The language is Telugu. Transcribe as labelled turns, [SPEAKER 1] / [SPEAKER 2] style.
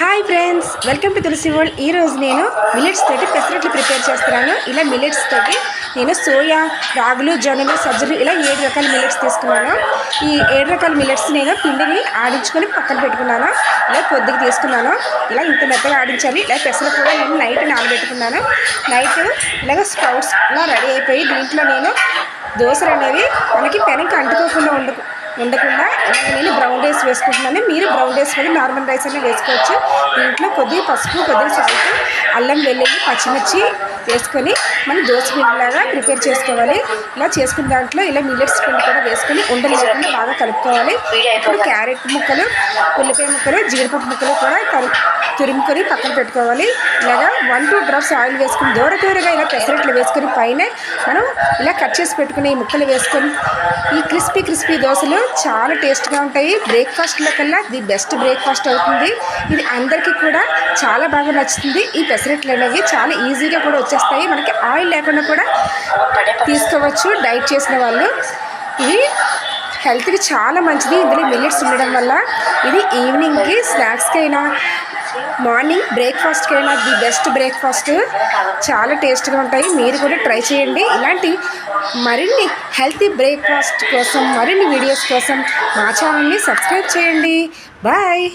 [SPEAKER 1] Hi friends welcome to Tulasi world ఈ రోజు నేను మిల్లెట్స్ తోటి పెసరట్లు ప్రిపేర్ చేస్తున్నాను. ఇలా మిల్లెట్స్ తోటి నేను సోయా రాగులు జొన్నలు సజ్జలు ఇలా ఏడు రకాల మిల్లెట్స్ తీసుకున్నాను. ఈ ఏడు రకాల మిల్లెట్స్ నేను పిండిని ఆడించుకొని పక్కన పెట్టుకున్నాను. ఇలా కొద్దిగా తీసుకున్నాను. ఇలా ఇంత మెత్తగా ఆడించాలి. ఇలా పెసర కూడా నేను నైట్ నానబెట్టుకున్నాను. నైట్ ఇలాగ స్ప్రౌట్స్ ఇలా రెడీ అయిపోయి దీంట్లో నేను దోశలు అనేవి మనకి పెనకి అంటుకోకుండా ఉండకు ఉండకుండా నేను బ్రౌన్ రైస్ వేసుకుంటున్నాను. మీరు బ్రౌన్ రైస్ వల్ల నార్మల్ రైస్ అయినా వేసుకోవచ్చు. దీంట్లో కొద్దిగా పసుపు కొద్దిగా సాల్ట్ అల్లం వెల్లుల్లి పచ్చిమిర్చి వేసుకొని మనం దోశ పిండిలాగా ప్రిపేర్ చేసుకోవాలి. ఇలా చేసుకున్న దాంట్లో ఇలా మిల్లెట్స్ పిండి కూడా వేసుకొని ఉండలు లేకుండా బాగా కలుపుకోవాలి. ఇప్పుడు క్యారెట్ ముక్కలు ఉల్లిపాయ ముక్కలు జీడిపప్పు ముక్కలు కూడా తురుముకొని పక్కన పెట్టుకోవాలి. ఇలాగా వన్ టూ డ్రాప్స్ ఆయిల్ వేసుకుని దూర దూరగా ఇలా పెసరట్లు వేసుకొని పైన మనం ఇలా కట్ చేసి పెట్టుకుని ఈ ముక్కలు వేసుకొని ఈ క్రిస్పీ క్రిస్పీ దోశలు చాలా టేస్ట్గా ఉంటాయి. బ్రేక్ఫాస్ట్లో కల్లా ది బెస్ట్ బ్రేక్ఫాస్ట్ అవుతుంది. ఇది అందరికీ కూడా చాలా బాగా నచ్చుతుంది. ఈ పెసరట్లు అనేవి చాలా ఈజీగా కూడా వచ్చేస్తాయి. మనకి ఆయిల్ లేకుండా కూడా తీసుకోవచ్చు. డైట్ చేసిన వాళ్ళు ఇది హెల్త్కి చాలా మంచిది. ఇందులో మిల్లెట్స్ ఉండడం వల్ల ఇది ఈవినింగ్కి స్నాక్స్కి అయినా మార్నింగ్ బ్రేక్ఫాస్ట్కి అయినా ది బెస్ట్ బ్రేక్ఫాస్ట్. చాలా టేస్ట్గా ఉంటాయి. మీరు కూడా ట్రై చేయండి. ఇలాంటి మరిన్ని హెల్తీ బ్రేక్ఫాస్ట్ కోసం మరిన్ని వీడియోస్ కోసం మా ఛానల్ని సబ్స్క్రైబ్ చేయండి. బాయ్.